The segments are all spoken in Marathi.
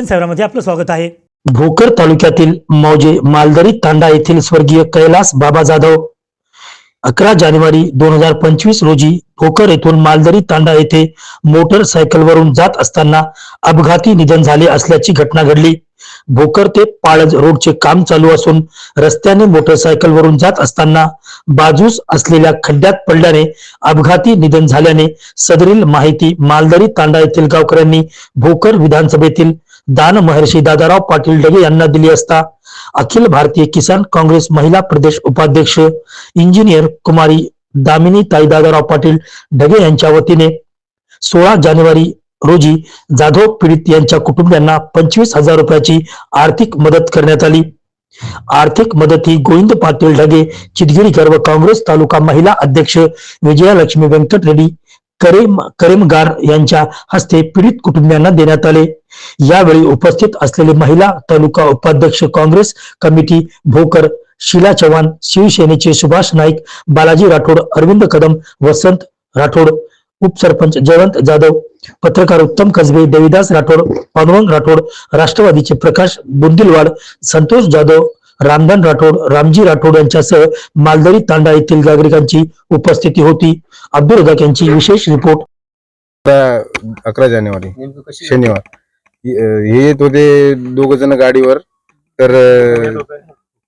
सन सेवरामध्ये आपलं स्वागत आहे. भोकर तालुक्यातील मौजे मालदरी तांडा येथील स्वर्गीय कैलास बाबा जाधव अकरा जानेवारी दोन हजार पंचवीस रोजी भोकर येथून मालदरी तांडा येथे मोटरसायकलवरून जात असताना अपघाती निधन झाले असल्याची घटना घडली. भोकर ते पाळज रोडचे काम चालू असून रस्त्याने मोटरसायकलवरून जात असताना बाजूस असलेल्या खड्ड्यात पडल्याने अपघाती निधन झाल्याने सदरील माहिती मालदरी तांडा येथील गावकऱ्यांनी भोकर विधानसभेतील दान महर्षी दादाराव पाटील डगे यांना दिली असता अखिल भारतीय किसान काँग्रेस महिला प्रदेश उपाध्यक्ष इंजिनियर कुमारी दामिनी ताई दादाराव पाटील ढगे यांच्या वतीने सोळा जानेवारी रोजी जाधव पीडित यांच्या कुटुंबियांना पंचवीस हजार रुपयाची आर्थिक मदत करण्यात आली. आर्थिक मदत ही गोविंद पाटील ढगे चितगिरीकर व काँग्रेस तालुका महिला अध्यक्ष विजयालक्ष्मी व्यंकट रेड्डी करेम करेमगार यांच्या हस्ते पीडित कुटुंबियांना देण्यात आले. यावेळी उपस्थित असलेले महिला तालुका उपाध्यक्ष काँग्रेस कमिटी भोकर शीला चव्हाण शिवसेनेचे सुभाष नाईक बालाजी राठोड अरविंद कदम वसंत राठोड उपसरपंच जयवंत जाधव पत्रकार उत्तम कसबे देविदास राठोड पांडुरंग राठोड राष्ट्रवादीचे प्रकाश बुंदिलवाड संतोष जाधव रामधन राठोड रामजी राठोड यांच्यासह मालदरी तांडा येथील नागरिकांची उपस्थिती होती. अब्दुल रजाक यांची विशेष रिपोर्ट. अकरा जानेवारी शनिवार. हे येत होते दोघ जण गाडीवर तर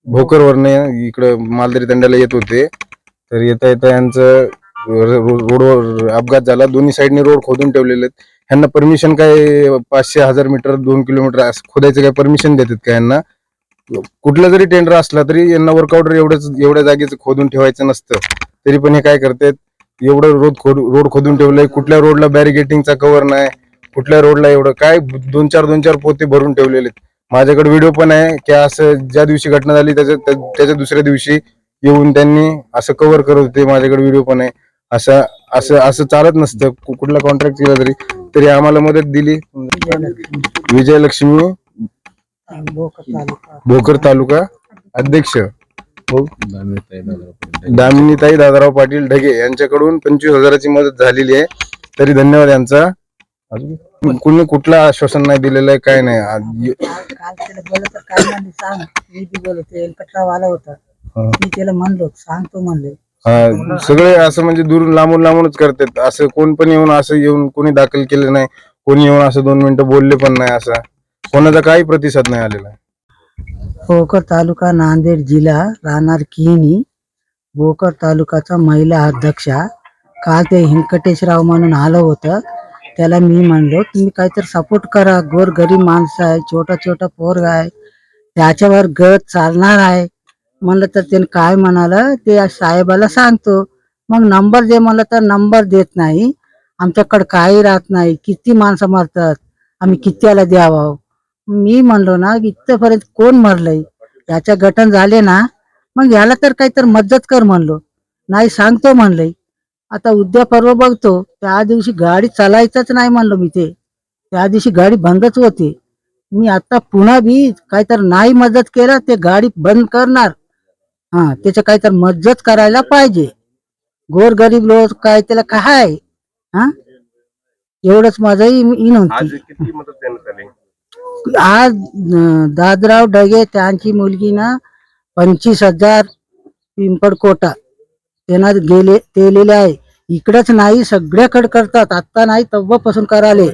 भोकरवरने इकडं मालदरी तंड्याला येत होते. तर येता येता यांचं रोडवर अपघात झाला. दोन्ही साईडने रोड खोदून ठेवलेले आहेत. ह्यांना परमिशन काय पाचशे हजार मीटर दोन किलोमीटर असं खोदायचं काय परमिशन देतात का यांना कुठलं जरी टेंडर असला तरी यांना वर्कआउट एवढंच एवढ्या जागेचं खोदून ठेवायचं नसतं. तरी पण हे काय करतात एवढं रोड खोद रोड खोदून ठेवलंय कुठल्या रोडला बॅरिगेटिंगचा कव्हर नाही कुठल्या रोडला एवढं काय दोन चार दोन चार पोते भरून ठेवलेले आहेत. माझ्याकडे व्हिडिओ पण आहे की असं ज्या दिवशी घटना झाली त्याच्या त्याच्या दुसऱ्या दिवशी येऊन त्यांनी असं कव्हर करत होते माझ्याकडे व्हिडिओ पण आहे. असं असं असं चालत नसतं. कुठला कॉन्ट्रॅक्ट केला तरी तरी आम्हाला मदत दिली. विजयलक्ष्मी भोकर तालुका. अध्यक्ष. दामिनीताई दादाराव पाटील ढगे यांच्याकडून पंचवीस हजाराची मदत झालेली आहे. तरी धन्यवाद यांचा. कुणी कुठलं आश्वासन नाही दिलेलं आहे काय नाही. सगळे असं म्हणजे दूर लांबून लांबूनच करतात. असं कोण पण येऊन असं येऊन कोणी दाखल केलं नाही. कोणी येऊन असं दोन मिनिटं बोलले पण नाही असं. कोणाचा काही प्रतिसाद नाही आलेला आहे. भोकर तालुका नांदेड जिल्हा राहणार किनी भोकर तालुकाचा महिला अध्यक्षा काल ते हिंकटेशराव म्हणून आलं होतं. त्याला मी म्हणलो तुम्ही काहीतरी सपोर्ट करा. गोर गरीब माणसं आहे छोटा छोटा पोरगा आहे. त्याच्यावर गत चालणार आहे. म्हणलं तर त्याने काय म्हणालं ते साहेबाला सांगतो. मग नंबर दे म्हणलं तर नंबर देत नाही. आमच्याकडे काही राहत नाही. किती माणसं मरतात. आम्ही कित्याला द्यावं? मी म्हणलो ना इथपर्यंत कोण मरलंय? याच्या गठन झाले ना मग याला तर काहीतरी मदत कर म्हणलो. नाही सांगतो म्हणलंय. आता उद्या परवा बघतो त्या दिवशी गाडी चालायचंच नाही म्हणलो मी ते. त्या दिवशी गाडी बंदच होती. मी आता पुन्हा बी काहीतरी नाही मदत केलं ते गाडी बंद करणार. हा त्याचं काहीतरी मदत करायला पाहिजे. गोर गरीब लोक काय त्याला काय? हा? एवढंच मदत देण्यात आली? आज दादराव डगे त्यांची मुलगी ना पंचवीस हजार पिंपळकोटा त्यांना गेले केलेले आहे. इकडच नाही सगळ्याकडे करतात. आता नाही तब्बापासून कराले.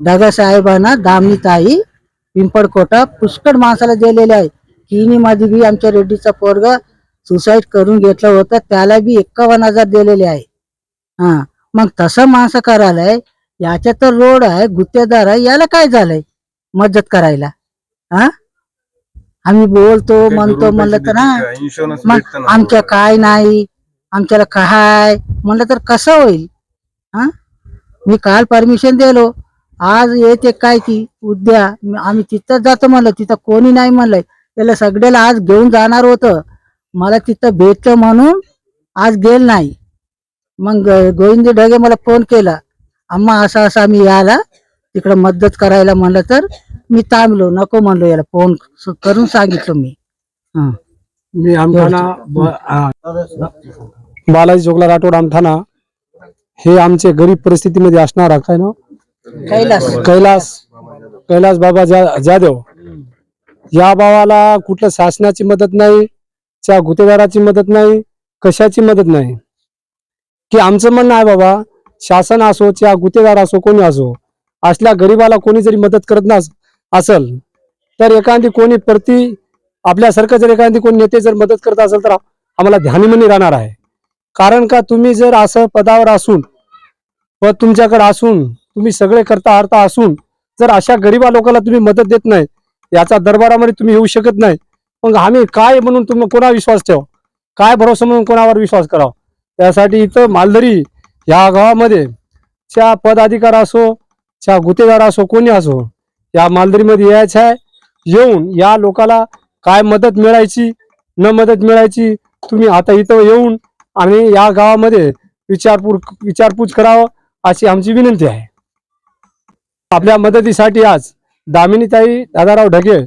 डगा साहेबांना दामनी ताई पिंपळकोटा पुष्कळ माणसाला दिलेले आहे. किनी मध्ये बी आमच्या रेड्डीचा पोरगा सुसाईड करून घेतलं होतं. त्याला बी एक्कावन्न हजार दिलेले आहे. हा मग तसं माणसं करायलाय याच्या तर रोड आहे गुत्तेदार आहे याला काय झालंय? मदत करायला. हा? आम्ही बोलतो म्हणतो म्हणलं तर ना मग आमच्या काय नाही आमच्याला काय? म्हणलं तर कसं होईल? हा? मी काल परमिशन दिलो. आज येते काय की उद्या आम्ही तिथं जातो म्हणलं. तिथं कोणी नाही म्हणलंय. त्याला सगळ्याला आज घेऊन जाणार होतं. मला तिथं भेटतं म्हणून आज गेल नाही. मग गोविंद ढगे मला फोन केला. अम्मा असं असं आम्ही याला तिकडं मदत करायला म्हणलं तर मी थांबलो नको म्हणलो याला फोन करून सांगितलं मी. हा. मी आमठाणा ब- आ, बालाजी चोकला राठोड आमठाणा हे आमचे गरीब परिस्थितीमध्ये असणारा काय ना कैलास. कैलास. कैलास बाबा जा जाधव. या भावाला कुठल्या शासनाची मदत नाही त्या गुत्तेदाराची मदत नाही कशाची मदत नाही? की आमचं म्हणणं आहे बाबा शासन असो त्या गुत्तेदार असो कोणी असो असल्या गरीबाला कोणी जरी मदत करत नस असल तर एखादी कोणी प्रति आपल्यासारखं जर एखादी कोणी नेते जर मदत करत असेल तर आम्हाला ध्यानीमनी राहणार आहे. कारण का तुम्ही जर असं पदावर असून पद तुमच्याकडे असून तुम्ही सगळे करता हरता असून जर अशा गरीबा लोकांना तुम्ही मदत देत नाही याचा दरबारामध्ये तुम्ही येऊ शकत नाही मग आम्ही काय म्हणून तुम्ही कोणा विश्वास ठेवा? काय भरोसा म्हणून कोणावर विश्वास करावा? त्यासाठी इथं मालदरी ह्या गावामध्ये च्या पदाधिकार असो चा गुतेदार असो कोणी असो या मालदरीमध्ये यायचं आहे. येऊन या लोकाला काय मदत मिळायची न मदत मिळायची तुम्ही आता इथं येऊन आणि या गावामध्ये विचारपूर विचारपूस करावं अशी आमची विनंती आहे. आपल्या मदतीसाठी आज दामिनीताई दादाराव ढगे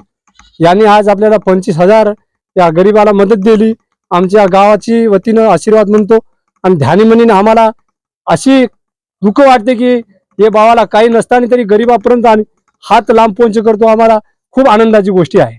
यांनी आज आपल्याला पंचवीस हजार या गरिबाला मदत दिली. आमच्या गावाची वतीनं आशीर्वाद म्हणतो आणि ध्यानीमनीनं आम्हाला अशी दुःख वाटते की हे भावाला काही नसताना तरी गरिबापर्यंत आम्ही हात लांब पोंच करतो. आम्हाला खूप आनंदाची गोष्टी आहे.